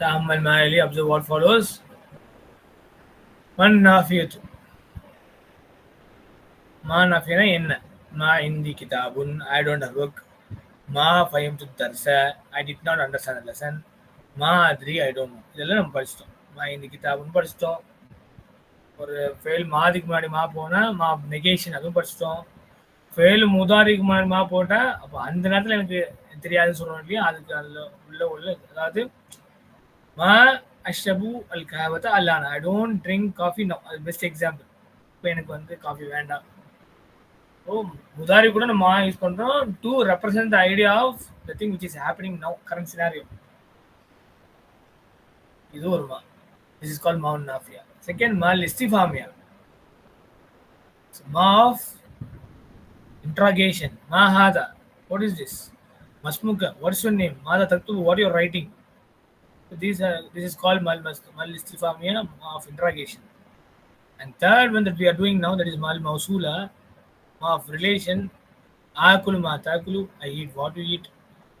تأمل معي observe what follows من نافية ما نافينا என்ன ما عندي كتاب I don't have book ما فهمت الدرس I did not understand the lesson ما أدري I don't know இதெல்லாம் நம்ம படிச்சிட்டோம் மா இந்த கிதாபுன்னு படிச்சிட்டோம் ஒரு ஃபெயில் மாதிக்கு முன்னாடி மா போனால் மா நெகேஷன் அதுவும் படிச்சிட்டோம் ஃபெயில் முதாரிக்கு முன்னாடி மா போட்டால் அப்போ அந்த நேரத்தில் எனக்கு தெரியாதுன்னு சொல்லுவோம் இல்லையா அதுக்கு அதில் உள்ள உள்ள அதாவது மா அஷ்ரபு அல் கஹவத்தை Allana I don't drink coffee no அது பெஸ்ட் எக்ஸாம்பிள் இப்போ எனக்கு வந்து காஃபி வேண்டாம். ஓ முதாரி கூட நம்ம யூஸ் பண்ணுறோம் to represent the idea of the thing which is happening no current scenario இது ஒரு மா திஸ் இஸ் கால் மவுன் நாஃபியா செகண்ட் மா லிஸ்டிஃபாமியா மா ஆஃப் இன்ட்ராகேஷன் மா ஹாதா வாட் இஸ் திஸ் மஸ்முக வாட் இஸ் யுவர் நேம் மாதா தத்துவ what your writing these are this is called mal mal of interrogation. And third one that we are doing now that is mal mausula of relation. Akulu ma takulu i eat what you eat.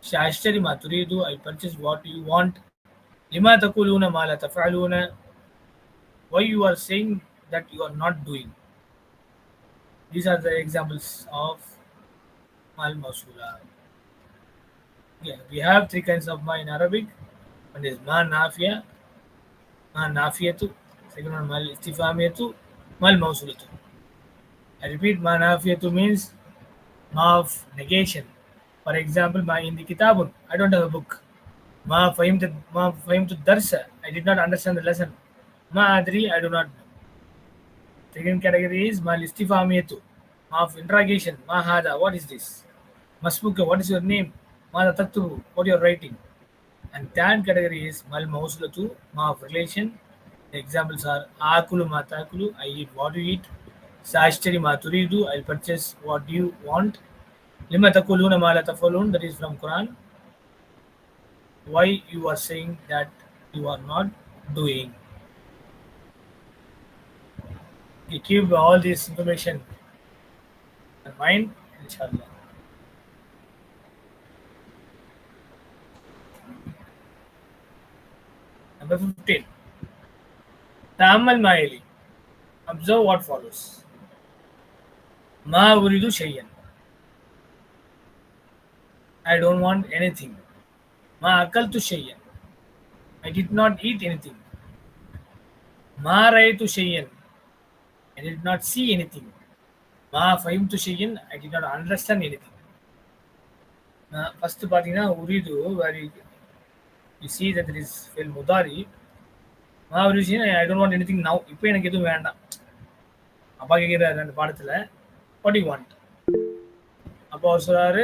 Shashtari ma turidu i purchase what you want. Lima takuluna ma la taf'aluna. Why you are saying that you are not doing? These are the examples of mal mausula yeah we have three kinds of ma in arabic one is ma nafia ma nafiyatu second one mal istifamiyatu mal mausulatu i repeat ma nafiyatu means ma of negation for example ma in the kitabun i don't have a book ma fahimtu ma fahimtu darsa i did not understand the lesson ma adri i do not Second category is mal istifamiyatu of interrogation. Ma hada, what is this? Masmuka, what is your name? Mada taktubu, what are you writing? And third category is mal mausulatu, ma of relation. Examples are akulu ma takulu, I eat what you eat. Sashtari ma turidu, I'll purchase what you want. Lima takuluna ma la tafalun, that is from Quran. Why you are saying that you are not doing? you keep all this information in mind, inshallah. Number 15. Ta'ammal ma'ili. Observe what follows. Ma uridu shayyan. I don't want anything. Ma akaltu shayyan. I did not eat anything. Ma raitu shayyan. I did not see anything. Ma fahimtu shay'in, I did not understand anything. Uh, first பார்த்தீங்கன்னா உரிது where you you that is there முதாரி fill mudari. மா ஒரு விஷயம் I don't want anything now இப்போ எனக்கு எதுவும் வேண்டாம். அப்பா கேட்குறாரு அந்த பாடத்தில். வாட் யூ வாண்ட் அப்போ அவர் சொல்கிறாரு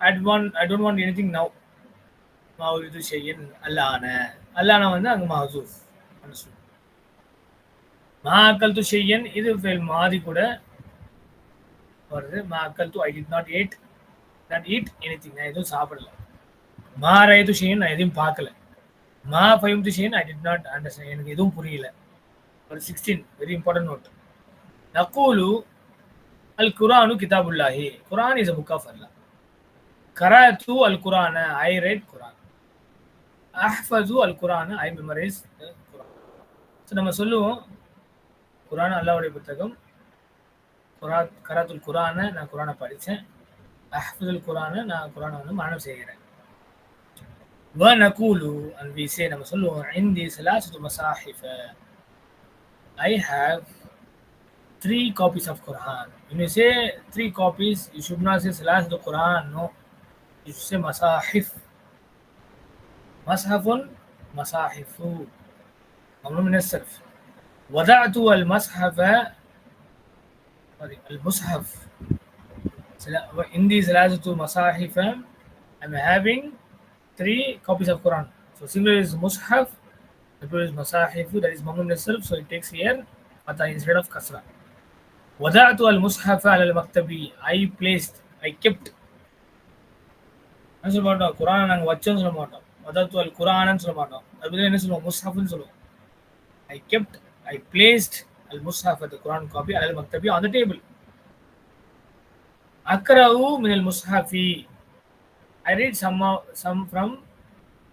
I want I don't want anything now மா ஒரு இது செய்யன் அல்லான. அல்லான வந்து அங்கே மஹசூஃப் மனசூஃப் மா அக்கல் து ஷெய்யன் இது ஃபெயில் மாதி கூட வருது. மா அக்கல் து I did not ate not eat anything நான் எதுவும் சாப்பிடல. மா ரயது ஷெய்யன் நான் எதையும் பார்க்கல. மா ஃபைவ் து ஐ டிட் நாட் அண்டர்ஸ்டாண்ட் எனக்கு எதுவும் புரியல. ஒரு சிக்ஸ்டீன் வெரி இம்பார்ட்டன்ட் நோட் நக்கூலு அல் குரானு கிதாபுல்லாஹி. Quran is a book of Allah கராத்து அல் குரான ஐ ரெட் குரான். அஹ்ஃபது அல் குரான ஐ மெமரைஸ் குரான். ஸோ நம்ம சொல்லுவோம் குரான் அல்லாவுடைய புத்தகம். குரா கராத்துல் குரானை நான் குரானை படித்தேன் அஹ்ஃபுல் குரானை நான் குரானை வந்து மரணம் செய்கிறேன். ونقول and we say نعم صلوا عندي ثلاثة مصاحف I have three copies of Quran when you say three copies you should not say ثلاثة Quran no you should say مصاحف مصحف مصاحف ممنوع من السلف وضعت المصحف المصحف عندي ثلاثة مصاحف I'm having three copies of Quran. So singular is Mushaf, the plural is Masahifu, that is Mamnun itself, so it takes here Fatah instead of Kasra. Wada'atu al Mushaf al Maktabi, I placed, I kept. என்ன சொல்ல மாட்டோம் குரானை நாங்கள் வச்சோம்னு சொல்ல மாட்டோம் வதத்து அல் குரானன்னு சொல்ல மாட்டோம் அதுபோல என்ன சொல்லுவோம் முஸ்ஹாஃப்னு சொல்லுவோம் ஐ கெப்ட் ஐ பிளேஸ்ட் அல் முஸ்ஹாஃப் அத் குரான் காப்பி அல் மக்தபி ஆன் த டேபிள் அக்ரவு மினல் முஸ்ஹாஃபி I read some some from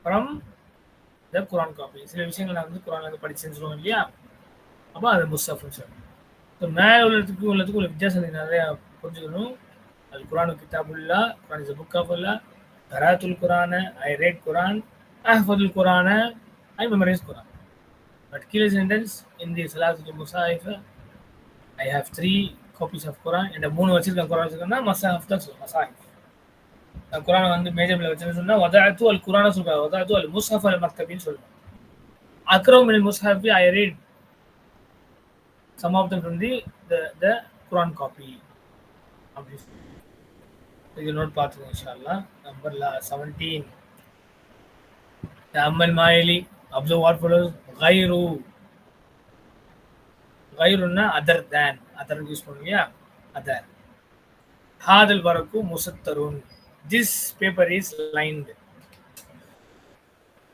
from the Quran copy சில விஷயங்கள் நான் வந்து குரான் வந்து படிச்சேன்னு சொல்லுவோம் இல்லையா? அப்போ அது முஸ்தஃப்னு சொல்லுவோம் ஸோ மேலே உள்ளதுக்கு உள்ளதுக்கு உள்ள வித்தியாசம் நீங்க நிறையா புரிஞ்சுக்கணும். அது குரான் கிதாபுல்லா Quran is book of Allah கராத்துல் குரான ஐ ரேட் குரான் அஹ்ஃபதுல் குரான ஐ மெமரைஸ் குரான் பட் கீழே சென்டென்ஸ் இன் தி சலாசுல் முசாஹிஃப் I have three copies of Quran என்ற மூணு வச்சிருக்கேன் குரான் வச்சிருக்கேன்னா மசாஹிஃப் தான் சொல்லுவேன். மசாஹிஃப் குரானை வந்து மேஜர்ல வச்சுன்னு சொன்னா வதாத்து அல் குரான சொல்றேன் வதாத்து அல் முஸ்ஹப் அல் மக்தபின்னு சொல்லுவேன் அக்ரம் அல் முஸ்ஹபி I read some of them from the the Quran copy அப்படி இது நோட் பார்த்துக்கோங்க இன்ஷால்லா நம்பர் செவன்டீன் அம்மல் மாயலி அப்சர்வ் வாட் ஃபாலோஸ் கைரு கைருன்னா அதர் தேன் அதர் யூஸ் பண்ணுவியா அதர் ஹாதல் வரக்கு முசத்தருன் திஸ் பேப்பர் இஸ் லைன்டு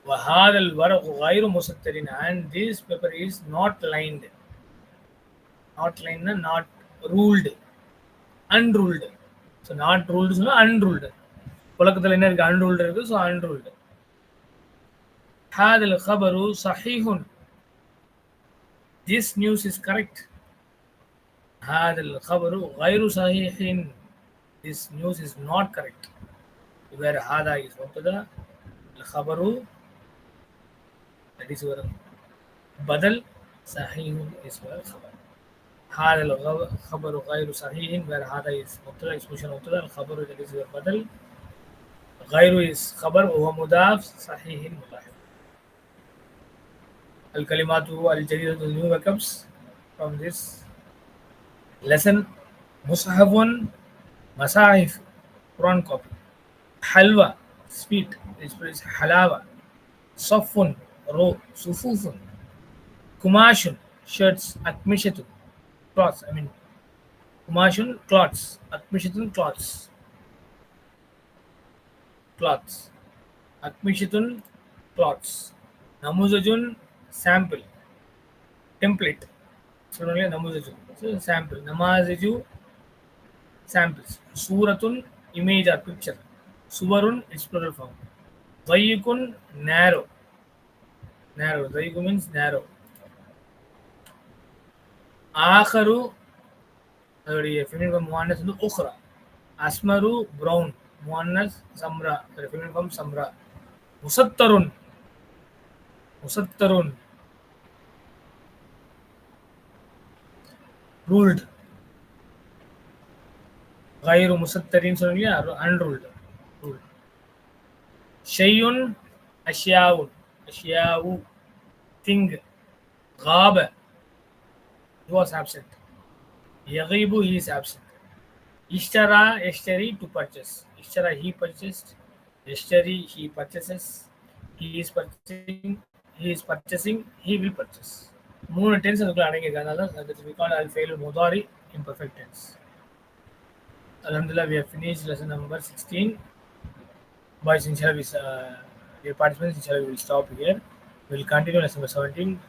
வஹாதல் வர வயிறு முசத்தரின் and this paper is not lined not லைன்னா not ruled unruled so not ruled சொன்னால் அன்ரூல்டு புழக்கத்தில் என்ன இருக்குது அன்ரூல்டு இருக்குது ஸோ அன்ரூல்டு ஹாதல் ஹபரு சஹீஹுன் திஸ் நியூஸ் இஸ் கரெக்ட் ஹாதல் ஹபரு வைரு சஹீஹின் this news is not correct where هذا is مبتدا الخبر that is your بدل صحيح is your خبر هذا الخبر غير صحيح where هذا is مبتدا اسم مبتدا الخبر that is your بدل غير is خبر وهو مضاف صحيح مضاف الكلمات الجديدة the new backups from this lesson مصحف मसाहिफ Quran copy हलवा sweet हलावा सफ़ुन रो सुफूफुन कुमाशुन shirts atmishatun cloths i mean kumashun cloths atmishatun cloths cloths atmishatun cloths namuzajun sample template so namuzajun so sample namazaju samples சூரத்துன் image or picture suvarun its plural form dayikun narrow narrow dayiku means narrow ஆஹரு அதோடைய feminine form முவானஸ் வந்து Ugra அஸ்மரு brown முவானஸ் Samra அதோடைய feminine form Samra முசத்தருன் முசத்தருன் ruled गैर मुसतरीन समझ लिया unruled शयुन अशियाउन अशियाउ थिंग गाब he was absent. Yaghibu, he is absent. Ishtara, Eshtari, to purchase. Ishtara, he purchased. Eshtari, he purchases. He is purchasing. He is purchasing. He will purchase. மூணு tense அதுக்குள்ள அடங்கியிருக்காங்க அதனால தட் இஸ் பிகால் அல் ஃபெயில் முதவாரி imperfect tense Alhamdulillah, we have finished lesson number 16. Boys, inshallah, we, uh, dear participants, inshallah, we will stop here. We will continue lesson number 17,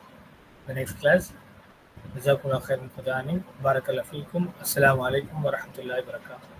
the next class. جزاكم الله خيرا for joining. بارك الله فيكم. السلام عليكم ورحمة الله وبركاته.